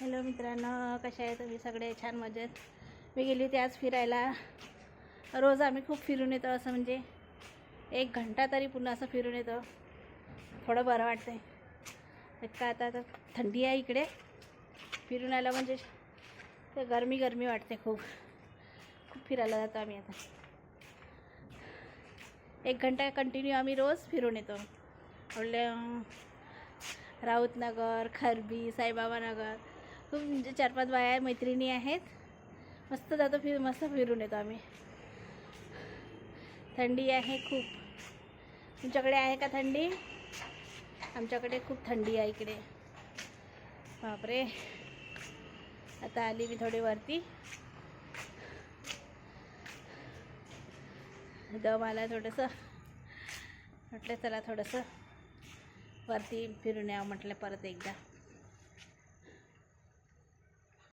Hello मित्रांनो कशा आहे तुम्ही? सगळे छान मजेत? मी गेली होती आज फिरायला. रोज आम्ही खूप फिरून येतो असं म्हणजे एक घंटा तरी पुन्हा असं फिरून येतो. थोडं बरं वाटतं आहे का आता तर थंडी आहे इकडे. फिरून आलं म्हणजे ते गरमी गरमी वाटते खूप. खूप फिरायला जातो आम्ही आता. एक घंटा कंटिन्यू आम्ही रोज फिरून येतो. आपले राऊतनगर खरबी साईबाबा नगर खूप म्हणजे चार पाच बाया मैत्रिणी आहेत. मस्त जातो फिर मस्त फिरून येतो आम्ही. थंडी आहे खूप. तुमच्याकडे आहे का थंडी? आमच्याकडे खूप थंडी आहे इकडे. बापरे. आता आली मी थोडी वरती. दम आला थोडंसं म्हटलं चला थोडंसं वरती फिरून यावं म्हटलं परत एकदा.